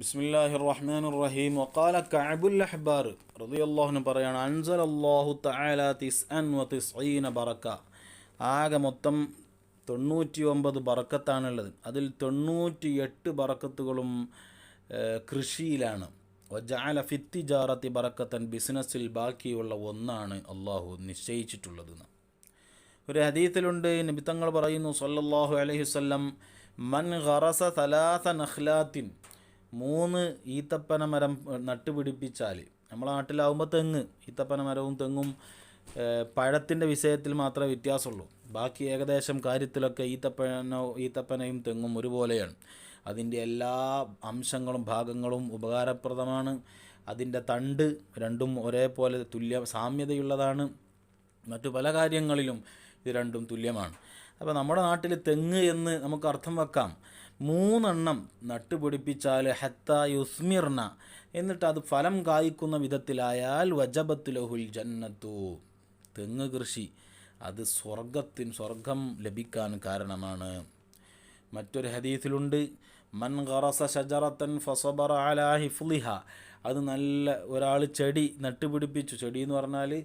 ബിസ്മില്ലാഹിർ റഹ്മാനിർ റഹീം വഖാല കഅബുൽ അഹ്ബാർ റളിയല്ലാഹു പറയാണ് അൻസലല്ലാഹു തആല തിസ്അൻ വ തിസ്ഈന ബറക ആകെ മൊത്തം തൊണ്ണൂറ്റി ഒമ്പത് ബറക്കത്താണുള്ളത്. അതിൽ തൊണ്ണൂറ്റി എട്ട് ബറക്കത്തുകളും കൃഷിയിലാണ്. വജഅല ഫിത്തിജാറത്തി ബറക്കത്തൻ ബിസിനസ്സിൽ ബാക്കിയുള്ള ഒന്നാണ് അള്ളാഹു നിശ്ചയിച്ചിട്ടുള്ളത്. ഒരു ഹദീത്തിലുണ്ട് നിമിത്തങ്ങൾ പറയുന്നു സല്ലല്ലാഹു അലൈഹി വസല്ലം മൻ ഖറസ തലാസ നഹ്ലാത്തിൻ മൂന്ന് ഈത്തപ്പന മരം നട്ടുപിടിപ്പിച്ചാൽ നമ്മളെ നാട്ടിലാവുമ്പോൾ തെങ്ങ് ഈത്തപ്പന മരവും തെങ്ങും പഴത്തിന്റെ വിഷയത്തിൽ മാത്രമേ വ്യത്യാസമുള്ളൂ. ബാക്കി ഏകദേശം കാര്യത്തിലൊക്കെ ഈത്തപ്പനോ ഈത്തപ്പനയും തെങ്ങും ഒരുപോലെയാണ്. അതിന്റെ എല്ലാ അംശങ്ങളും ഭാഗങ്ങളും ഉപകാരപ്രദമാണ്. അതിന്റെ തണ്ട് രണ്ടും ഒരേപോലെ തുല്യ സാമ്യതയുള്ളതാണ്. മറ്റു പല കാര്യങ്ങളിലും ഇത് രണ്ടും തുല്യമാണ്. അപ്പോൾ നമ്മുടെ നാട്ടിൽ തെങ്ങ് എന്ന് നമുക്ക് അർത്ഥം വെക്കാം. മൂന്നെണ്ണം നട്ടുപിടിപ്പിച്ചാൽ ഹത്ത യുസ്മിർണ എന്നിട്ട് അത് ഫലം കായ്ക്കുന്ന വിധത്തിലായാൽ വജബത്തുലഹുൽ ജന്നത്തു. തെങ്ങ് കൃഷി. അത് സ്വർഗത്തിന് സ്വർഗം ലഭിക്കാൻ കാരണമാണ്. മറ്റൊരു ഹദീസിലുണ്ട്. മൻ ഖറസ ഷജറത്തൻ ഫസബറ അലാ ഹിഫ്ലിഹ അത് നല്ല ഒരാൾ ചെടി നട്ടുപിടിപ്പിച്ചു. ചെടി എന്ന് പറഞ്ഞാൽ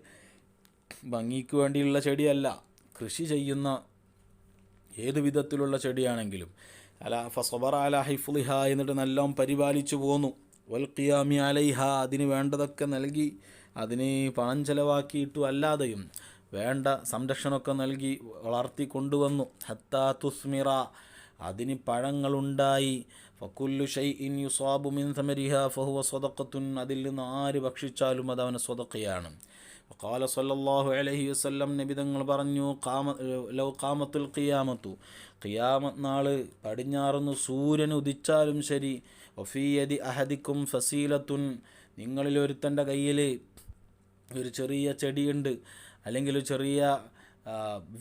ഭംഗിക്ക് വേണ്ടിയുള്ള ചെടിയല്ല. കൃഷി ചെയ്യുന്ന ഏത് വിധത്തിലുള്ള ചെടിയാണെങ്കിലും അല ഫസബർ അല ഹൈഫുലിഹ എന്നിട്ട് നല്ലോം പരിപാലിച്ചു പോന്നു. വൽ ഖിയാമി അലൈഹ അതിന് വേണ്ടതൊക്കെ നൽകി അതിന് പണം ചെലവാക്കിയിട്ടും അല്ലാതെയും വേണ്ട സംരക്ഷണമൊക്കെ നൽകി വളർത്തി കൊണ്ടുവന്നു. ഹത്താ തുസ്മിറ അതിന് പഴങ്ങളുണ്ടായി. ഫക്കുല്ലു ഷൈ ഇൻ യുസാബു മിൻ സമരിഹ ഫഹുവ സ്വതക്കത്തുൻ അതിൽ നിന്ന് ആര് ഭക്ഷിച്ചാലും അത് അവന് സ്വതക്കയാണ് വക്കാല സല്ലാഹു അലഹി വസ്ല്ലം നബിതങ്ങൾ പറഞ്ഞു കാമ ലൗ കാമത്തുൽ ഖിയാമത്തു. ഖിയാമത്ത് നാൾ പടിഞ്ഞാറുന്നു സൂര്യൻ ഉദിച്ചാലും ശരി. ഒഫീയതി അഹദിക്കും ഫസീലത്തുൻ. നിങ്ങളിൽ ഒരുത്തന്റെ കയ്യിൽ ഒരു ചെറിയ ചെടിയുണ്ട് അല്ലെങ്കിൽ ഒരു ചെറിയ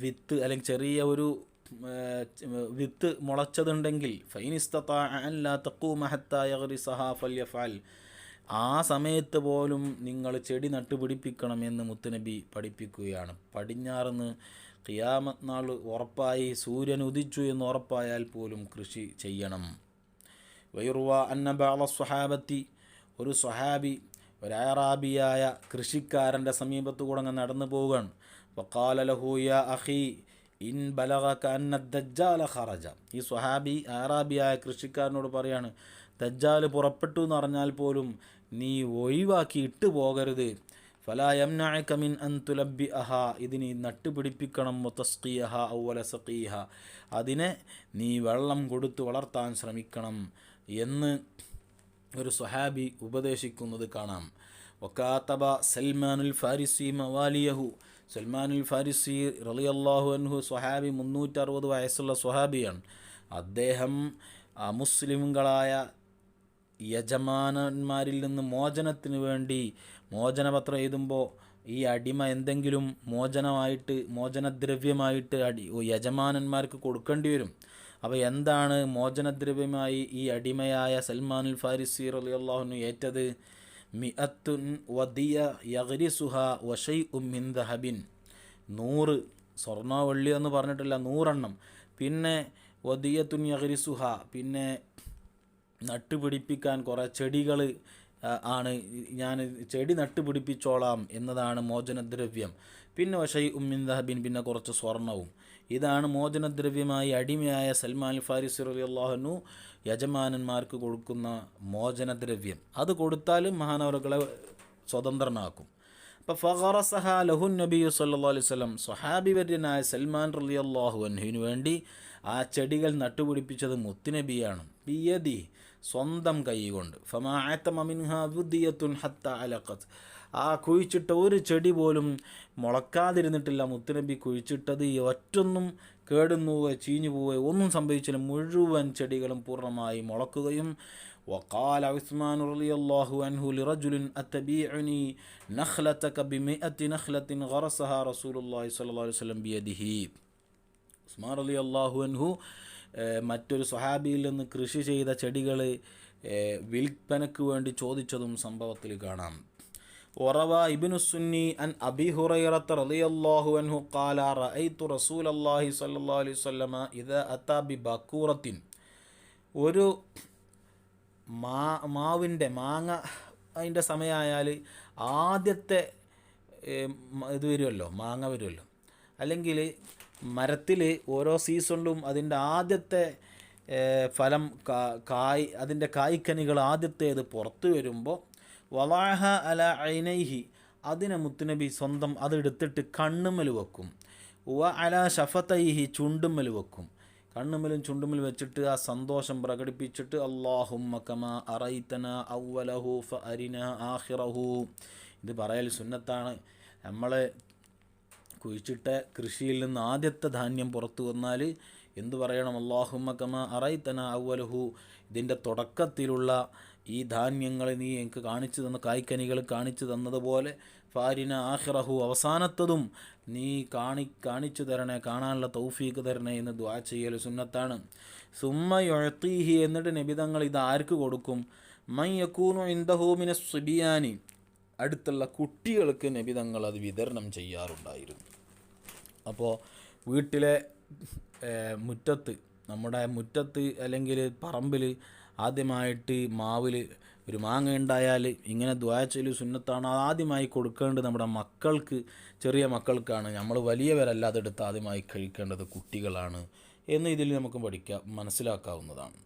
വിത്ത് അല്ലെങ്കിൽ ചെറിയ ഒരു വിത്ത് മുളച്ചതുണ്ടെങ്കിൽ ഫൈനിസ്തത്താ അല്ലാ തക്കൂ മഹത്തായ സഹാ ഫല്യഫാൽ ആ സമയത്ത് പോലും നിങ്ങൾ ചെടി നട്ടുപിടിപ്പിക്കണം എന്ന് മുത്തുനബി പഠിപ്പിക്കുകയാണ്. പടിഞ്ഞാറുന്ന് ഖിയാമത്ത് നാൾ ഉറപ്പായി സൂര്യൻ ഉദിച്ചു എന്ന് ഉറപ്പായാൽ പോലും കൃഷി ചെയ്യണം. വൈറുവ അന്നബാള സ്വഹാബത്തി. ഒരു സ്വഹാബി ഒരു അറാബിയായ കൃഷിക്കാരന്റെ സമീപത്തു കൂടെ അങ്ങ് നടന്നു പോവുകയാണ്. വക്കാലലഹൂയ അഹി ഇൻ ബലഗക അന്ന ദജ്ജാല ഖറജ. ഈ സ്വഹാബി അറാബിയായ കൃഷിക്കാരനോട് പറയാണ് ദജ്ജാൽ പുറപ്പെട്ടു എന്ന് പറഞ്ഞാൽ പോലും നീ ഒഴിവാക്കി ഇട്ടു പോകരുത്. ഫലാ യംനഅക മിൻ അൻ തുലബ്ബി അഹ ഇതിന് നട്ടുപിടിപ്പിക്കണം. മുത്തസ്ഖിയഹ ഔവല സഖീഹ. അതിനെ നീ വെള്ളം കൊടുത്ത് വളർത്താൻ ശ്രമിക്കണം എന്ന് ഒരു സ്വഹാബി ഉപദേശിക്കുന്നത് കാണാം. വക്കാത്തബ സൽമാനുൽ ഫാരിസി മവാലിയഹു. സൽമാനുൽ ഫാരിസി റളിയല്ലാഹു അൻഹു സ്വഹാബി മുന്നൂറ്ററുപത് വയസ്സുള്ള സ്വഹാബിയാണ്. അദ്ദേഹം അമുസ്ലിമുകളായ യജമാനന്മാരിൽ നിന്ന് മോചനത്തിന് വേണ്ടി മോചനപത്രം എഴുതുമ്പോൾ ഈ അടിമ എന്തെങ്കിലും മോചനമായിട്ട് മോചനദ്രവ്യമായിട്ട് അടി യജമാനന്മാർക്ക് കൊടുക്കേണ്ടി വരും. അപ്പോൾ എന്താണ് മോചനദ്രവ്യമായി ഈ അടിമയായ സൽമാനുൽ ഫാരിസി അള്ളാഹുനു ഏറ്റത്? മിഅത്തുൻ വദിയ യഗ്രിസുഹ വഷൈ ഉമ്മിൻ ദഹബിൻ. നൂറ് സ്വർണ വെള്ളി എന്ന് പറഞ്ഞിട്ടില്ല നൂറെണ്ണം. പിന്നെ വദിയത്തുൻ യഗ്രിസുഹ പിന്നെ നട്ടുപിടിപ്പിക്കാൻ കുറേ ചെടികൾ ആണ്. ഞാൻ ചെടി നട്ടുപിടിപ്പിച്ചോളാം എന്നതാണ് മോചനദ്രവ്യം. പിന്നെ വഷൈ ഉമ്മിൻ ദഹബിൻ പിന്നെ കുറച്ച് സ്വർണവും. ഇതാണ് മോചനദ്രവ്യമായി അടിമയായ സൽമാൻ ഫാരിസ് അള്ളാഹനു യജമാനന്മാർക്ക് കൊടുക്കുന്ന മോചനദ്രവ്യം. അത് കൊടുത്താലും മഹാനവറുകളെ സ്വതന്ത്രനാക്കും. അപ്പോൾ ഫഹറസഹ ലഹുൻ നബി സല്ലാ അലൈഹി വസല്ലം സ്വഹാബി വര്യനായ സൽമാൻ റളിയല്ലാഹു അൻഹുവിന് വേണ്ടി ആ ചെടികൾ നട്ടുപിടിപ്പിച്ചത് മുത്തുനബിയാണ്. ബിയദി സ്വന്തം കൈകൊണ്ട് ഫമാഅത്തമിൻഹ വുദിയത്തുൻ ഹത്ത അലഖത്ത് ആ കുഴിച്ചിട്ട ഒരു ചെടി പോലും മുളക്കാതിരുന്നിട്ടില്ല മുത്തുനബി കുഴിച്ചിട്ടത് ഈ ഒറ്റൊന്നും കേടുന്നു പോവുകയോ ചീഞ്ഞു പോവുകയോ ഒന്നും സംഭവിച്ചില്ല മുഴുവൻ ചെടികളും പൂർണ്ണമായി മുളക്കുകയും وقال عثمان رضي الله عنه لرجل أتبيعني نخلتك بمئة نخلة غرسها رسول الله صلى الله عليه وسلم بيده ഉസ്മാൻ അലി അള്ളാഹു അൻഹു ഏഹ്, മറ്റൊരു സ്വഹാബിയിൽ നിന്ന് കൃഷി ചെയ്ത ചെടികൾ വിൽപ്പനയ്ക്ക് വേണ്ടി ചോദിച്ചതും സംഭവത്തിൽ കാണാം وروى ابن السني عن أبي هريرة رضي الله عنه قال رأيت رسول الله صلى الله عليه وسلم إذا أتى بباكورة ഒരു മാ മാവിൻ്റെ മാങ്ങ അതിൻ്റെ സമയമായാൽ ആദ്യത്തെ ഏ, മ- ഇത് വരുമല്ലോ മാങ്ങ വരുമല്ലോ അല്ലെങ്കിൽ മരത്തിൽ ഓരോ സീസണിലും അതിന്റെ ആദ്യത്തെ ഫലം കായ് അതിന്റെ കായ്ക്കനികൾ ആദ്യത്തേത് പുറത്ത് വരുമ്പോൾ വലാഹ അല ഐനൈഹി അതിനെ മുത്തുനബി സ്വന്തം അതെടുത്തിട്ട് കണ്ണുമ്മൽ വെക്കും. വ അല ഷഫത്തൈഹി ചുണ്ടുമ്മൽ വെക്കും. കണ്ണുമ്മലും ചുണ്ടുമ്മൽ വെച്ചിട്ട് ആ സന്തോഷം പ്രകടിപ്പിച്ചിട്ട് അള്ളാഹുമ്മ കമാ അറൈത്തന ഔവലഹു ഫ അരിന ആഹിറഹു ഇത് പറയൽ സുന്നത്താണ്. നമ്മളെ കുഴിച്ചിട്ട കൃഷിയിൽ നിന്ന് ആദ്യത്തെ ധാന്യം പുറത്തു വന്നാൽ എന്തു പറയണം? അള്ളാഹുമ കമ അറൈത്തന അവലഹു ഇതിന്റെ തുടക്കത്തിലുള്ള ഈ ധാന്യങ്ങൾ നീ എനിക്ക് കാണിച്ചു തന്ന കായ്ക്കനികൾ കാണിച്ചു തന്നതുപോലെ ഫാരിന ആഹിറഹു അവസാനത്തതും നീ കാണി കാണിച്ചു തരണേ കാണാനുള്ള തൗഫീക്ക് തരണേ എന്ന് ദ്വാ ചെയ്യൽ സുന്നത്താണ്. സുമ്മ എന്നിട്ട് നിബിതങ്ങൾ ഇത് ആർക്ക് കൊടുക്കും? മൈ യക്കൂനു ഇന്ദഹൂമിനെ സുബിയാനി. അടുത്തുള്ള കുട്ടികൾക്ക് നബി തങ്ങൾ അത് വിതരണം ചെയ്യാറുണ്ടായിരുന്നു. അപ്പോൾ വീട്ടിലെ മുറ്റത്ത് നമ്മുടെ മുറ്റത്ത് അല്ലെങ്കിൽ പറമ്പിൽ ആദ്യമായിട്ട് മാവിൽ ഒരു മാങ്ങ ഉണ്ടായാൽ ഇങ്ങനെ ദ്വാച്ചൽ സുന്നത്താണ് ആദ്യമായി കൊടുക്കേണ്ടത് നമ്മുടെ മക്കൾക്ക് ചെറിയ മക്കൾക്കാണ്. നമ്മൾ വലിയവരല്ല അതെടുത്ത് ആദ്യമായി കഴിക്കേണ്ടത് കുട്ടികളാണ് എന്ന് ഇതിൽ നമുക്ക് പഠിക്കാം മനസ്സിലാക്കാവുന്നതാണ്.